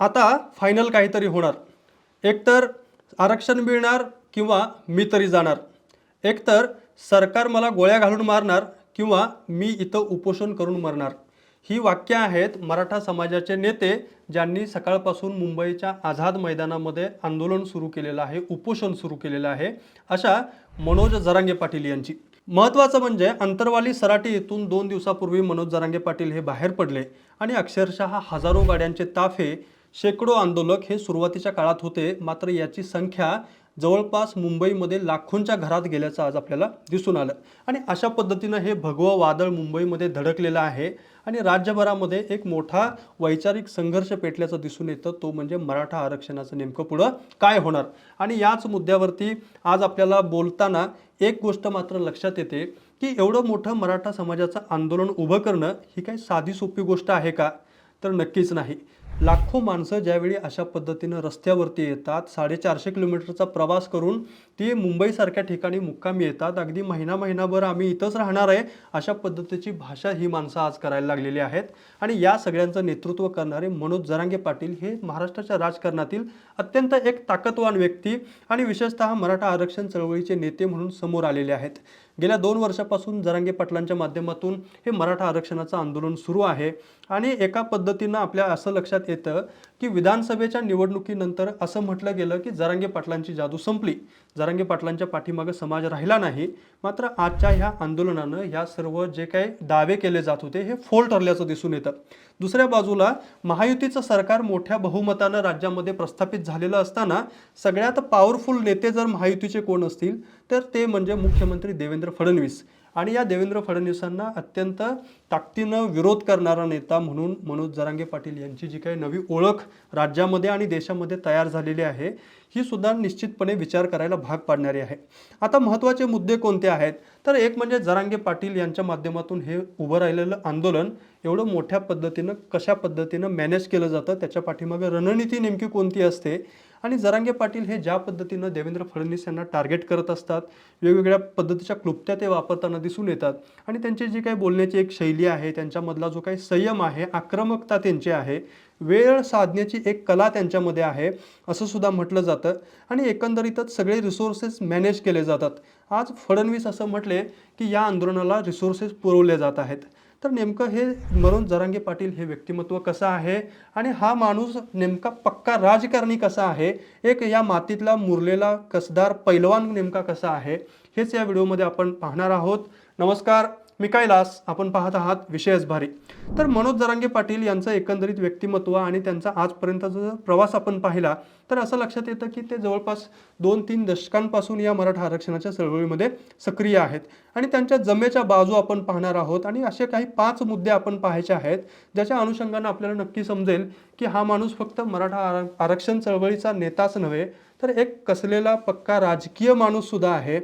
आता फायनल काहीतरी होणार. एकतर आरक्षण मिळणार किंवा मी तरी जाणार. एकतर सरकार मला गोळ्या घालून मारणार किंवा मी इथं उपोषण करून मरणार. ही वाक्य आहेत मराठा समाजाचे नेते ज्यांनी सकाळपासून मुंबईच्या आझाद मैदानामध्ये आंदोलन सुरू केलेलं आहे उपोषण सुरू केलेलं आहे अशा मनोज जरांगे पाटील यांची. महत्त्वाचं म्हणजे अंतरवाली सराटी येथून दोन दिवसापूर्वी मनोज जरांगे पाटील हे बाहेर पडले आणि अक्षरशः हजारो गाड्यांचे ताफे शेकडो आंदोलक हे सुरुवातीच्या काळात होते मात्र याची संख्या जवळपास मुंबईमध्ये लाखोंच्या घरात गेल्याचं आज आपल्याला दिसून आलं. आणि अशा पद्धतीनं हे भगवं वादळ मुंबईमध्ये धडकलेलं आहे आणि राज्यभरामध्ये एक मोठा वैचारिक संघर्ष पेटल्याचं दिसून येतं तो म्हणजे मराठा आरक्षणाचं नेमकं पुढं काय होणार? आणि याच मुद्द्यावरती आज आपल्याला बोलताना एक गोष्ट मात्र लक्षात येते की एवढं मोठं मराठा समाजाचं आंदोलन उभं करणं ही काही साधी सोपी गोष्ट आहे का? तर नक्कीच नाही. लाखो माणसं ज्यावेळी अशा पद्धतीनं रस्त्यावरती येतात साडेचारशे किलोमीटरचा प्रवास करून ती मुंबईसारख्या ठिकाणी मुक्कामी येतात. अगदी महिना महिनाभर आम्ही इथंच राहणार आहे अशा पद्धतीची भाषा ही माणसं आज करायला लागलेली आहेत. आणि या सगळ्यांचं नेतृत्व करणारे मनोज जरांगे पाटील हे महाराष्ट्राच्या राजकारणातील अत्यंत एक ताकदवान व्यक्ती आणि विशेषतः मराठा आरक्षण चळवळीचे नेते म्हणून समोर आलेले आहेत. गेल्या दोन वर्षापासून जरांगे पाटलांच्या माध्यमातून हे मराठा आरक्षणाचं आंदोलन सुरू आहे आणि एका पद्धतीनं आपल्या असं लक्षात येतं की विधानसभेच्या निवडणुकीनंतर असं म्हटलं गेलं की जरांगे पाटलांची जादू संपली. जरा जरांगे पाटलांच्या पाठीमागं समाज राहिला नाही मात्र आजच्या ह्या आंदोलनानं ह्या सर्व जे काही दावे केले जात होते हे फोल ठरल्याचं दिसून येतं. दुसऱ्या बाजूला महायुतीचं सरकार मोठ्या बहुमतानं राज्यामध्ये प्रस्थापित झालेलं असताना सगळ्यात पॉवरफुल नेते जर महायुतीचे कोण असतील तर ते म्हणजे मुख्यमंत्री देवेंद्र फडणवीस. आणि या देवेंद्र फडणवीसांना अत्यंत ताकदीनं विरोध करणारा नेता म्हणून मनोज जरांगे पाटील यांची जी काही नवी ओळख राज्यामध्ये आणि देशामध्ये तयार झालेली आहे ही सुद्धा निश्चितपणे विचार करायला भाग पाडणारी आहे. आता महत्त्वाचे मुद्दे कोणते आहेत? तर एक म्हणजे जरांगे पाटील यांच्या माध्यमातून हे उभं राहिलेलं आंदोलन एवढं मोठ्या पद्धतीनं कशा पद्धतीनं मॅनेज केलं जातं त्याच्या पाठीमागे रणनीती नेमकी कोणती असते? आणि जरांगे पाटील हे ज्या पद्धतीनं देवेंद्र फडणवीस यांना टार्गेट करत असतात वेगवेगळ्या पद्धतीच्या क्लुप्त्या ते वापरताना दिसून येतात. आणि त्यांची जी काही बोलण्याची एक शैली आहे त्यांच्यामधला जो काही संयम आहे आक्रमकता त्यांची आहे वेळ साधण्याची एक कला त्यांच्यामध्ये आहे असं सुद्धा म्हटलं जातं. आणि एकंदरीतच सगळे रिसोर्सेस मॅनेज केले जातात. आज फडणवीस असं म्हटले की या आंदोलनाला रिसोर्सेस पुरवले जात आहेत. तर नेमकं हे मनोज जरांगे पाटील हे व्यक्तिमत्व कसं आहे? आणि हा माणूस नेमका पक्का राजकारणी कसा आहे? एक या मातीतला मुरलेला कसदार पैलवान नेमका कसा आहे? हेच या व्हिडिओमध्ये आपण पाहणार आहोत. नमस्कार. मी कैलास आपण पाहत आहात विषयच भारी. तर मनोज जरांगे पाटील यांचं एकंदरीत व्यक्तिमत्व आणि त्यांचा आजपर्यंतचा जर प्रवास आपण पाहिला तर असं लक्षात येतं की ते जवळपास दोन तीन दशकांपासून या मराठा आरक्षणाच्या चळवळीमध्ये सक्रिय आहेत. आणि त्यांच्या जमेच्या बाजू आपण पाहणार आहोत आणि असे काही पाच मुद्दे आपण पाहायचे आहेत ज्याच्या अनुषंगानं आपल्याला नक्की समजेल की हा माणूस फक्त मराठा आर आरक्षण चळवळीचा नेताच नव्हे तर एक कसलेला पक्का राजकीय माणूससुद्धा आहे.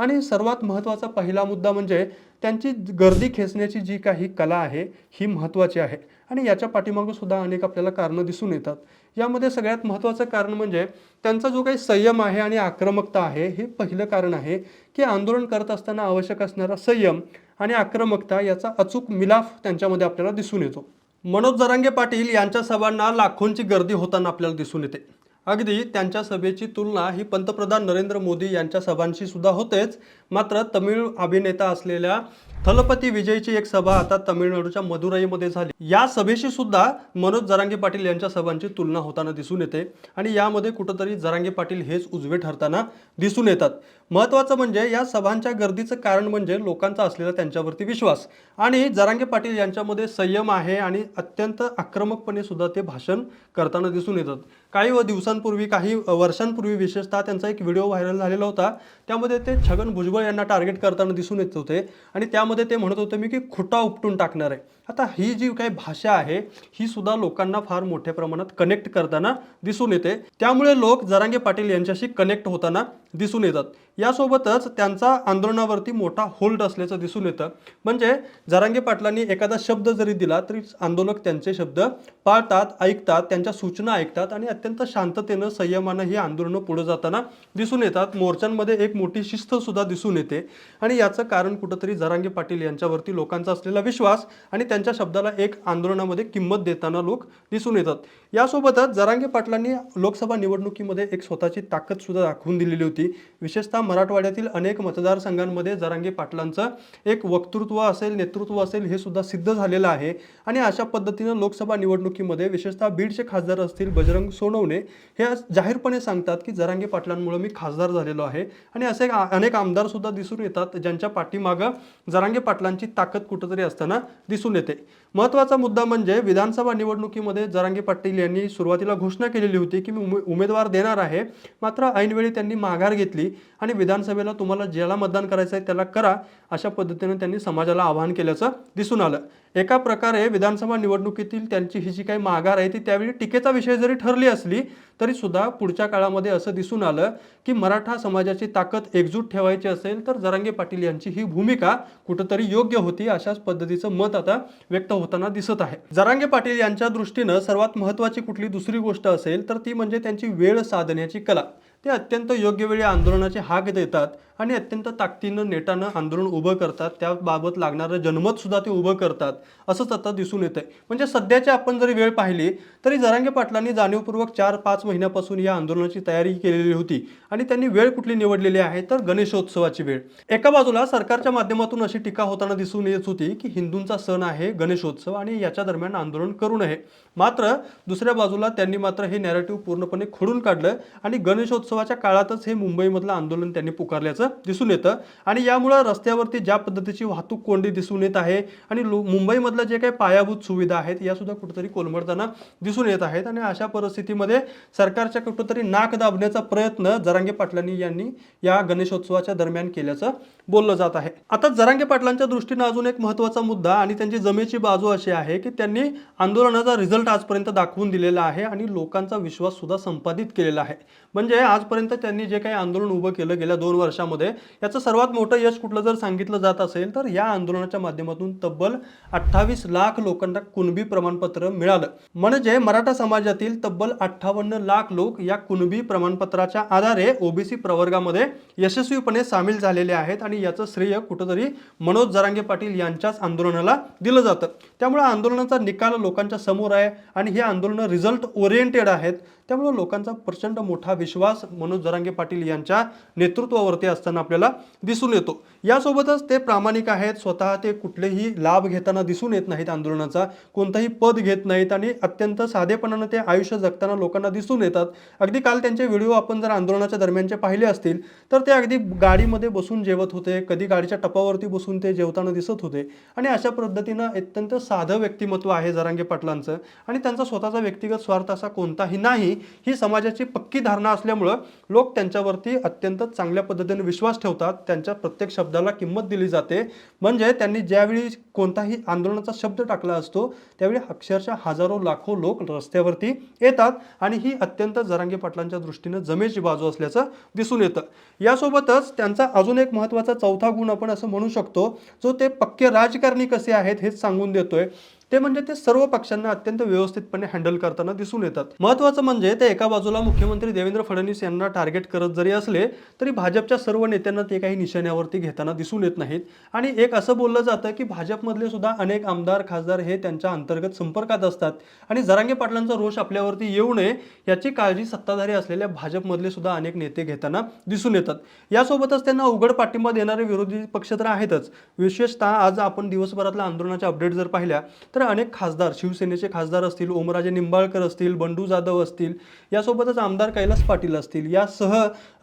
आणि सर्वात महत्त्वाचा पहिला मुद्दा म्हणजे त्यांची गर्दी खेचण्याची जी काही कला आहे ही महत्त्वाची आहे. आणि याच्या पाठीमागं सुद्धा अनेक आपल्याला कारणं दिसून येतात. यामध्ये सगळ्यात महत्त्वाचं कारण म्हणजे त्यांचा जो काही संयम आहे आणि आक्रमकता आहे हे पहिलं कारण आहे की आंदोलन करत असताना आवश्यक असणारा संयम आणि आक्रमकता याचा अचूक मिलाफ त्यांच्यामध्ये आपल्याला दिसून येतो. मनोज जरांगे पाटील यांच्या सभांना लाखोंची गर्दी होताना आपल्याला दिसून येते. अगदी त्यांच्या सभेची तुलना ही पंतप्रधान नरेंद्र मोदी यांच्या सभांशी सुद्धा होतेच. मात्र तमिळ अभिनेता असलेल्या थलपती विजयची एक सभा आता तमिळनाडूच्या मदुराईमध्ये झाली. या सभेशी सुद्धा मनोज जरांगे पाटील यांच्या सभांची तुलना होताना दिसून येते आणि यामध्ये कुठंतरी जरांगे पाटील हेच उजवे ठरताना दिसून येतात. महत्त्वाचं म्हणजे या सभांच्या गर्दीचं कारण म्हणजे लोकांचा असलेला त्यांच्यावरती विश्वास. आणि जरांगे पाटील यांच्यामध्ये संयम आहे आणि अत्यंत आक्रमकपणे सुद्धा ते भाषण करताना दिसून येतात. काही व दिवसांपूर्वी काही वर्षांपूर्वी विशेषतः त्यांचा एक व्हिडिओ व्हायरल झालेला होता. त्यामध्ये ते छगन भुजबळ यांना टार्गेट करताना दिसून येत होते आणि त्यामध्ये ते म्हणत होते मी की खुटा उपटून टाकणार आहे. आता ही जी काही भाषा आहे ही सुद्धा लोकांना फार मोठ्या प्रमाणात कनेक्ट करताना दिसून येते. त्यामुळे लोक जरांगे पाटील यांच्याशी कनेक्ट होताना दिसून येतात. यासोबतच त्यांचा आंदोलनावरती मोठा होल्ड असल्याचं दिसून येतं. म्हणजे जरांगे पाटलांनी एखादा शब्द जरी दिला तरी आंदोलक त्यांचे शब्द पाळतात ऐकतात त्यांच्या सूचना ऐकतात आणि अत्यंत शांततेनं संयमानं ही आंदोलनं पुढे जाताना दिसून येतात. मोर्चांमध्ये एक मोठी शिस्त सुद्धा दिसून येते. आणि याचं कारण कुठंतरी जरांगे पाटील यांच्यावरती लोकांचा असलेला विश्वास आणि त्यांच्या शब्दाला एक आंदोलनामध्ये किंमत देताना लोक दिसून येतात. यासोबतच जरांगे पाटलांनी लोकसभा निवडणुकीमध्ये एक स्वतःची ताकद सुद्धा दाखवून दिलेली होती. विशेषतः मराठवाड्यातील अनेक मतदारसंघांमध्ये जरांगे पाटलांचं एक वक्तृत्व असेल नेतृत्व असेल हे सुद्धा सिद्ध झालेलं आहे. आणि अशा पद्धतीनं लोकसभा निवडणुकीमध्ये विशेषतः बीडचे खासदार असतील बजरंग सोनवणे हे जाहीरपणे सांगतात की जरांगे पाटलांमुळे मी खासदार झालेलो आहे. आणि असे अनेक आमदार सुद्धा दिसून येतात ज्यांच्या पाठीमागं जरांगे पाटलांची ताकद कुठंतरी असताना दिसून येते. महत्त्वाचा मुद्दा म्हणजे विधानसभा निवडणुकीमध्ये जरांगी पाटील यांनी सुरुवातीला घोषणा केलेली होती की मी उमे- उमेदवार देणार आहे. मात्र ऐनवेळी त्यांनी माघार घेतली आणि विधानसभेला तुम्हाला ज्याला मतदान करायचं आहे त्याला करा अशा पद्धतीने त्यांनी समाजाला आवाहन केल्याचं दिसून आलं. एका प्रकारे विधानसभा निवडणुकीतील त्यांची ही जी काही माघार आहे ती त्यावेळी टीकेचा विषय जरी ठरली असली तरी सुद्धा पुढच्या काळामध्ये असं दिसून आलं की मराठा समाजाची ताकद एकजूट ठेवायची असेल तर जरांगे पाटील यांची ही भूमिका कुठंतरी योग्य होती अशाच पद्धतीचं मत आता व्यक्त होताना दिसत आहे. जरांगे पाटील यांच्या दृष्टीनं सर्वात महत्त्वाची कुठली दुसरी गोष्ट असेल तर ती म्हणजे त्यांची वेळ साधण्याची कला. ते अत्यंत योग्य वेळी आंदोलनाची हाक देतात. आणि अत्यंत ताकदीनं नेटानं आंदोलन उभं करतात. त्याबाबत लागणारं जनमतसुद्धा ते उभं करतात असंच आता दिसून येतं आहे म्हणजे सध्याची आपण जरी वेळ पाहिली तरी जरांगे पाटलांनी जाणीवपूर्वक चार पाच महिन्यापासून या आंदोलनाची तयारी केलेली होती आणि त्यांनी वेळ कुठली निवडलेली आहे तर गणेशोत्सवाची वेळ. एका बाजूला सरकारच्या माध्यमातून अशी टीका होताना दिसून येत होती की हिंदूंचा सण आहे गणेशोत्सव आणि याच्या दरम्यान आंदोलन करू नये. मात्र दुसऱ्या बाजूला त्यांनी मात्र हे नॅरेटिव्ह पूर्णपणे खोडून काढलं आणि गणेशोत्सवाच्या काळातच हे मुंबईमधलं आंदोलन त्यांनी पुकारल्याचं दिसून येतं. आणि यामुळं रस्त्यावरती ज्या पद्धतीची वाहतूक कोंडी दिसून येत आहे आणि लो- मुंबईमधल्या जे काही पायाभूत सुविधा आहेत या सुद्धा कुठेतरी कोलमडताना दिसून येत आहेत. आणि अशा परिस्थितीमध्ये सरकारच्या कुठंतरी नाक दाबण्याचा प्रयत्न जरांगे पाटलांनी यांनी या गणेशोत्सवाच्या दरम्यान केल्याचं बोललं जात आहे. आता जरांगे पाटलांच्या दृष्टीनं अजून एक महत्त्वाचा मुद्दा आणि त्यांची जमेची बाजू अशी आहे की त्यांनी आंदोलनाचा रिझल्ट आजपर्यंत दाखवून दिलेला आहे आणि लोकांचा विश्वास सुद्धा संपादित केलेला आहे. म्हणजे आजपर्यंत त्यांनी जे काही आंदोलन उभं केलं गेल्या दोन वर्षामध्ये याचं सर्वात मोठं यश कुठलं जर सांगितलं जात असेल तर या आंदोलनाच्या माध्यमातून तब्बल अठ्ठावीस लाख लोकांना कुणबी प्रमाणपत्र मिळालं. म्हणजे मराठा समाजातील तब्बल अठ्ठावन्न लाख लोक या कुणबी प्रमाणपत्राच्या आधारे ओबीसी प्रवर्गामध्ये यशस्वीपणे सामील झालेले आहेत आणि याचं श्रेय कुठंतरी मनोज जरांगे पाटील यांच्याच आंदोलनाला दिलं जातं. त्यामुळे आंदोलनाचा निकाल लोकांच्या समोर आहे आणि हे आंदोलनं रिझल्ट ओरिएंटेड आहेत. त्यामुळे लोकांचा प्रचंड मोठा विश्वास मनोज जरांगे पाटील यांच्या नेतृत्वावरती असताना आपल्याला दिसून येतो. यासोबतच ते प्रामाणिक आहेत स्वतः ते कुठलेही लाभ घेताना दिसून येत नाहीत आंदोलनाचा कोणताही पद घेत नाहीत आणि अत्यंत साधेपणानं ते आयुष्य जगताना लोकांना दिसून येतात. अगदी काल त्यांचे व्हिडिओ आपण जर आंदोलनाच्या दरम्यानचे पाहिले असतील तर ते अगदी गाडीमध्ये बसून जेवत होते कधी गाडीच्या टपावरती बसून ते जेवताना दिसत होते. आणि अशा पद्धतीनं अत्यंत साधं व्यक्तिमत्व आहे जरांगे पाटलांचं आणि त्यांचा स्वतःचा व्यक्तिगत स्वार्थ असा कोणताही नाही. ही समाजाची पक्की धारणा असल्यामुळं लोक त्यांच्यावरती अत्यंत चांगल्या पद्धतीने विश्वास ठेवतात. त्यांच्या प्रत्येक शब्दाला किंमत दिली जाते. म्हणजे त्यांनी ज्यावेळी कोणताही आंदोलनाचा शब्द टाकला असतो त्यावेळी अक्षरशः हजारो लाखो लोक रस्त्यावरती येतात आणि ही अत्यंत जरांगी पाटलांच्या दृष्टीनं जमेची बाजू असल्याचं दिसून येतं. यासोबतच त्यांचा अजून एक महत्त्वाचा चौथा गुण आपण असं म्हणू शकतो जो ते पक्के राजकारणी कसे आहेत हेच सांगून देतोय. ते म्हणजे ते सर्व पक्षांना अत्यंत व्यवस्थितपणे हँडल करताना दिसून येतात. महत्त्वाचं म्हणजे ते एका बाजूला मुख्यमंत्री देवेंद्र फडणवीस यांना टार्गेट करत जरी असले तरी भाजपच्या सर्व नेत्यांना ते काही निशाण्यावरती घेताना दिसून येत नाहीत. आणि एक असं बोललं जातं की भाजपमधले सुद्धा अनेक आमदार खासदार हे त्यांच्या अंतर्गत संपर्कात असतात. आणि जरांगे पाटलांचा रोष आपल्यावरती येऊ नये याची काळजी सत्ताधारी असलेल्या भाजपमधले सुद्धा अनेक नेते घेताना दिसून येतात. यासोबतच त्यांना उघड पाठिंबा देणारे विरोधी पक्ष तर आहेतच. विशेषतः आज आपण दिवसभरातल्या आंदोलनाच्या अपडेट जर पाहिल्या तर अनेक खासदार शिवसेनेचे खासदार असतील ओमराजे निंबाळकर असतील बंडू जाधव असतील यासोबतच आमदार कैलास पाटील असतील यासह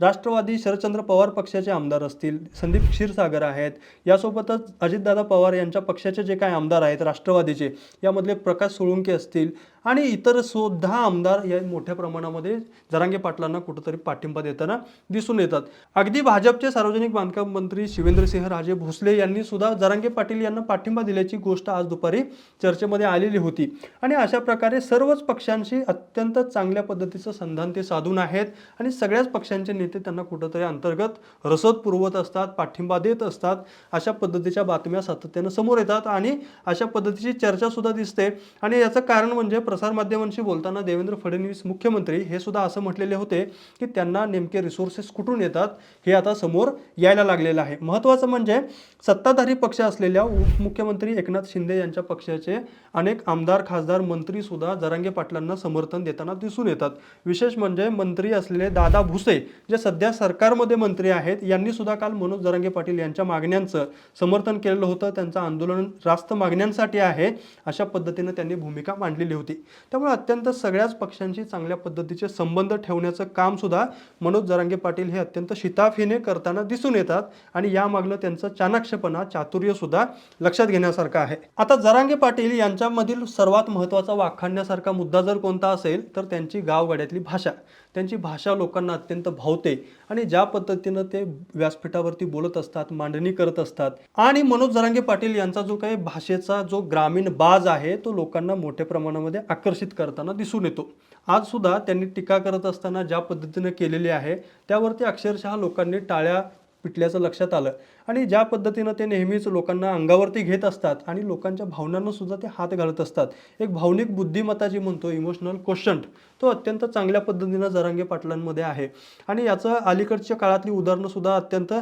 राष्ट्रवादी शरदचंद्र पवार पक्षाचे आमदार असतील संदीप क्षीरसागर आहेत यासोबतच अजितदादा पवार यांच्या पक्षाचे जे काय आमदार आहेत राष्ट्रवादीचे यामधले प्रकाश सोळुंके असतील आणि इतर सुद्धा आमदार या मोठ्या प्रमाणामध्ये जरांगे पाटलांना कुठंतरी पाठिंबा देताना दिसून येतात. अगदी भाजपचे सार्वजनिक बांधकाम मंत्री शिवेंद्रसिंह राजे भोसले यांनी सुद्धा जरांगे पाटील यांना पाठिंबा दिल्याची गोष्ट आज दुपारी चर्चेमध्ये आलेली होती. आणि अशा प्रकारे सर्वच पक्षांशी अत्यंत चांगल्या पद्धतीचं संधान ते साधून आहेत आणि सगळ्याच पक्षांचे नेते त्यांना कुठंतरी अंतर्गत रसद पुरवत असतात पाठिंबा देत असतात अशा पद्धतीच्या बातम्या सातत्यानं समोर येतात आणि अशा पद्धतीची चर्चासुद्धा दिसते. आणि याचं कारण म्हणजे प्रसारमाध्यमांशी बोलताना देवेंद्र फडणवीस मुख्यमंत्री हे सुद्धा असं म्हटलेले होते की त्यांना नेमके रिसोर्सेस कुठून येतात हे आता समोर यायला लागलेलं आहे. महत्त्वाचं म्हणजे सत्ताधारी पक्ष असलेल्या उपमुख्यमंत्री एकनाथ शिंदे यांच्या पक्षाचे अनेक आमदार खासदार मंत्री सुद्धा जरांगे पाटलांना समर्थन देताना दिसून येतात. विशेष म्हणजे मंत्री असलेले दादा भुसे जे सध्या सरकारमध्ये मंत्री आहेत यांनी सुद्धा काल मनोज जरांगे पाटील यांच्या मागण्यांचं समर्थन केलेलं होतं. त्यांचं आंदोलन रास्त मागण्यांसाठी आहे अशा पद्धतीनं त्यांनी भूमिका मांडलेली होती. त्यामुळे अत्यंत सगळ्याच पक्षांशी चांगल्या पद्धतीचे संबंध ठेवण्याचं काम सुद्धा मनोज जरांगे पाटील हे अत्यंत शिताफीने करताना दिसून येतात आणि यामागलं त्यांचं चाणाक्षपणा चातुर्य सुद्धा लक्षात घेण्यासारखं आहे. आता जरांगे पाटील यांच्यामधील सर्वात महत्त्वाचा वाखाणण्यासारखा मुद्दा जर कोणता असेल तर त्यांची गावगाड्यातली भाषा. त्यांची भाषा लोकांना अत्यंत भावते आणि ज्या पद्धतीनं ते व्यासपीठावरती बोलत असतात मांडणी करत असतात. आणि मनोज जरांगे पाटील यांचा जो काही भाषेचा जो ग्रामीण बाज आहे तो लोकांना मोठ्या प्रमाणामध्ये आकर्षित करताना दिसून येतो. आज सुद्धा त्यांनी टीका करत असताना ज्या पद्धतीनं केलेली आहे त्यावरती अक्षरशः लोकांनी टाळ्या पिटल्याचं लक्षात आलं. आणि ज्या पद्धतीनं ते नेहमीच लोकांना अंगावरती घेत असतात आणि लोकांच्या भावनांना सुद्धा ते हात घालत असतात. एक भावनिक बुद्धिमत्ता जी म्हणतो इमोशनल क्वेश्चन तो अत्यंत चांगल्या पद्धतीनं जरांगे पाटलांमध्ये आहे. आणि याचं अलीकडच्या काळातली उदाहरणंसुद्धा अत्यंत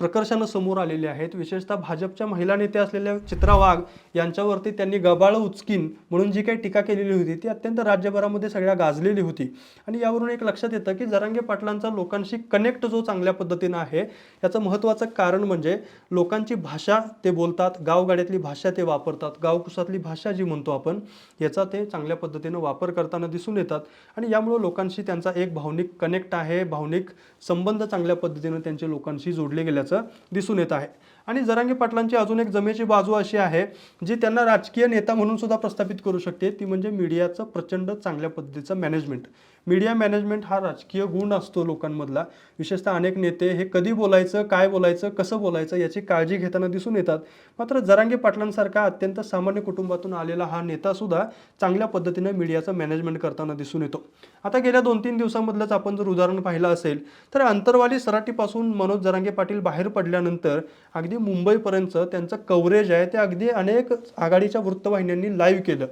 प्रकर्षानं समोर आलेले आहेत. विशेषतः भाजपच्या महिला नेत्या असलेल्या चित्रा वाघ यांच्यावरती त्यांनी गबाळ उचकीन म्हणून जी काही टीका केलेली होती ती अत्यंत राज्यभरामध्ये सगळ्या गाजलेली होती. आणि यावरून एक लक्षात येतं की जरांगे पाटलांचा लोकांशी कनेक्ट जो चांगल्या पद्धतीनं आहे याचं महत्त्वाचं कारण म्हणजे लोकांची भाषा ते बोलतात गावगाड्यातली भाषा ते वापरतात. गावकुसातली भाषा जी म्हणतो आपण याचा ते चांगल्या पद्धतीनं वापर करताना दिसून येतात. आणि यामुळं लोकांशी त्यांचा एक भावनिक कनेक्ट आहे. भावनिक संबंध चांगल्या पद्धतीनं त्यांचे लोकांशी जोडले गेल्याचं दिसून येत आहे. आणि जरांगे पाटलांची अजून एक जमेची बाजू अशी आहे जी त्यांना राजकीय नेता म्हणून सुद्धा प्रस्थापित करू शकते ती म्हणजे मीडियाचं प्रचंड चांगल्या पद्धतीचं मॅनेजमेंट मीडिया मॅनेजमेंट हा राजकीय गुण असतो लोकांमधला. विशेषतः अनेक नेते हे कधी बोलायचं काय बोलायचं कसं बोलायचं याची काळजी घेताना दिसून येतात. मात्र जरांगे पाटलांसारखा अत्यंत सामान्य कुटुंबातून आलेला हा नेतासुद्धा चांगल्या पद्धतीनं मीडियाचं मॅनेजमेंट करताना दिसून येतो. आता गेल्या दोन तीन दिवसामधलंच आपण जर उदाहरण पाहिलं असेल तर अंतरवाली सराटीपासून मनोज जरांगे पाटील बाहेर पडल्यानंतर अगदी मुंबईपर्यंत त्यांचं कव्हरेज आहे ते अगदी अनेक आघाडीच्या वृत्तवाहिन्यांनी लाईव्ह केलं.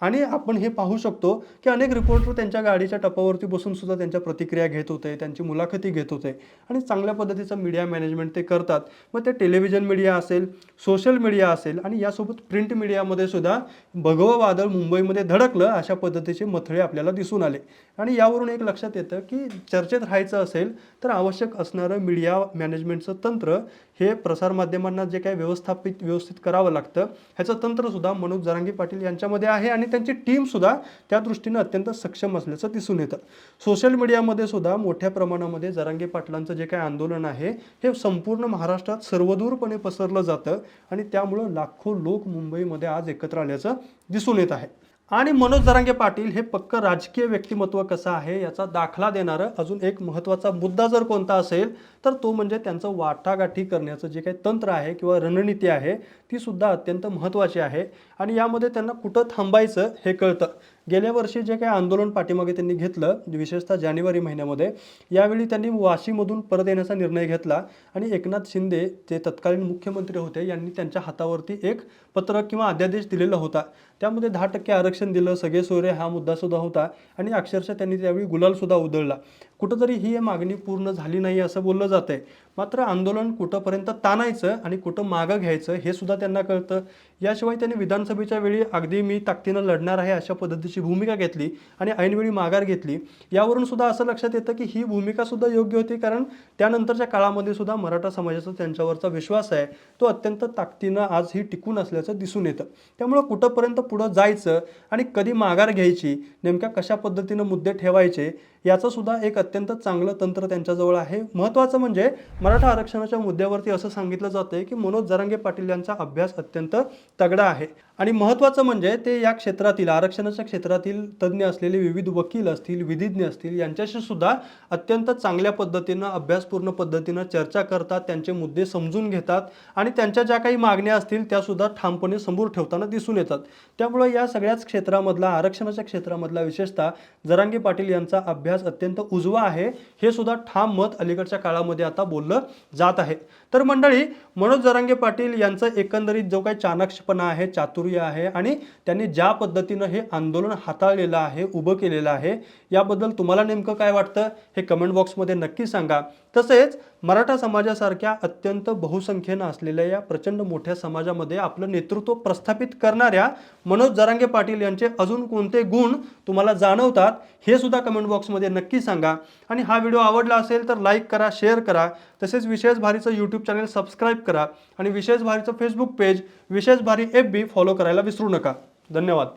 आणि आपण हे पाहू शकतो की अनेक रिपोर्टर त्यांच्या गाडीच्या टपावरती बसून सुद्धा त्यांच्या प्रतिक्रिया घेत होते त्यांची मुलाखती घेत होते आणि चांगल्या पद्धतीचं मीडिया मॅनेजमेंट ते करतात. मग ते टेलिव्हिजन मीडिया असेल सोशल मीडिया असेल आणि यासोबत प्रिंट मीडियामध्ये सुद्धा भगवं वादळ मुंबईमध्ये धडकलं अशा पद्धतीचे मथळे आपल्याला दिसून आले. आणि यावरून एक लक्षात येतं की चर्चेत राहायचं असेल तर आवश्यक असणारं मीडिया मॅनेजमेंटचं तंत्र हे प्रसारमाध्यमांना जे काही व्यवस्थापित व्यवस्थित करावं लागतं ह्याचं तंत्रसुद्धा मनोज जरांगी पाटील यांच्यामध्ये आहे आणि त्यांची टीमसुद्धा त्या दृष्टीनं अत्यंत सक्षम असल्याचं दिसून येतं. सोशल मीडियामध्ये सुद्धा मोठ्या प्रमाणामध्ये जरांगे पाटलांचं जे काही आंदोलन आहे हे संपूर्ण महाराष्ट्रात सर्वदूरपणे पसरलं जातं आणि त्यामुळं लाखो लोक मुंबईमध्ये आज एकत्र आल्याचं दिसून येत आहे. आणि मनोज जरांगे पाटील हे पक्क राजकीय व्यक्तिमत्व कसं आहे याचा दाखला देणारं अजून एक महत्त्वाचा मुद्दा जर कोणता असेल तर तो म्हणजे त्यांचं वाटागाठी करण्याचं जे काही तंत्र आहे किंवा रणनीती आहे ती सुद्धा अत्यंत महत्त्वाची आहे. आणि यामध्ये त्यांना कुठं थांबायचं हे कळतं. गेल्या वर्षी जे काही आंदोलन पाठीमागे त्यांनी घेतलं विशेषतः जानेवारी महिन्यामध्ये यावेळी त्यांनी वाशीमधून परत येण्याचा निर्णय घेतला आणि एकनाथ शिंदे जे तत्कालीन मुख्यमंत्री होते यांनी त्यांच्या हातावरती एक पत्रक किंवा अध्यादेश दिलेला होता. त्यामध्ये दहा टक्के आरक्षण दिलं सगळे सोयरे हा मुद्दासुद्धा होता आणि अक्षरशः त्यांनी त्यावेळी गुलालसुद्धा उधळला. कुठंतरी ही मागणी पूर्ण झाली नाही असं बोललं जातं आहे मात्र आंदोलन कुठंपर्यंत ताणायचं आणि कुठं मागं घ्यायचं हे सुद्धा त्यांना कळतं. याशिवाय त्यांनी विधानसभेच्या वेळी अगदी मी ताकदीनं लढणार आहे अशा पद्धतीची भूमिका घेतली आणि ऐनवेळी माघार घेतली. यावरून सुद्धा असं लक्षात येतं की ही भूमिका सुद्धा योग्य होती कारण त्यानंतरच्या काळामध्ये सुद्धा मराठा समाजाचा त्यांच्यावरचा विश्वास आहे. तो अत्यंत ताकदीनं आज ही टिकून असल्याचं दिसून येतं. त्यामुळं कुठंपर्यंत पुढं जायचं आणि कधी माघार घ्यायची नेमक्या कशा पद्धतीनं मुद्दे ठेवायचे याचं सुद्धा एक अत्यंत चांगलं तंत्र त्यांच्याजवळ आहे. महत्त्वाचं म्हणजे मराठा आरक्षणाच्या मुद्द्यावरती असं सांगितलं जातं की मनोज जरांगे पाटील यांचा अभ्यास अत्यंत तगडा आहे. आणि महत्त्वाचं म्हणजे ते या क्षेत्रातील आरक्षणाच्या क्षेत्रातील तज्ज्ञ असलेले विविध वकील असतील विधिज्ञ असतील यांच्याशी सुद्धा अत्यंत चांगल्या पद्धतीनं अभ्यासपूर्ण पद्धतीनं चर्चा करतात त्यांचे मुद्दे समजून घेतात आणि त्यांच्या ज्या काही मागण्या असतील त्यासुद्धा ठामपणे समोर ठेवताना दिसून येतात. त्यामुळे या सगळ्याच क्षेत्रामधला आरक्षणाच्या क्षेत्रामधला विशेषतः जरांगे पाटील यांचा अभ्यास अत्यंत उजवा आहे. हे सुद्धा ठाम मत अलीकडच्या काळामध्ये आता बोललं जात आहे. तर मंडळी मनोज जरांगे पाटील यांचं एकंदरीत जो काही चाणाक्षपणा आहे चातुर्य आहे आणि त्यांनी ज्या पद्धतीनं हे आंदोलन हाताळलेलं आहे उभं केलेलं आहे याबद्दल तुम्हाला नेमकं काय वाटतं हे कमेंट बॉक्समध्ये नक्की सांगा. तसेच मराठा समाजासारख्या अत्यंत बहुसंख्येनं असलेल्या या प्रचंड मोठ्या समाजामध्ये आपलं नेतृत्व प्रस्थापित करणाऱ्या मनोज जरांगे पाटील यांचे अजून कोणते गुण तुम्हाला जाणवतात हे सुद्धा कमेंट बॉक्समध्ये नक्की सांगा. आणि हा व्हिडिओ आवडला असेल तर लाईक करा शेअर करा. तसेच विशेष भारीचं यूट्यूब चॅनल सबस्क्राईब करा. आणि विशेष भारीचं फेसबुक पेज विशेष भारी एफ बी फॉलो करायला विसरू नका. धन्यवाद.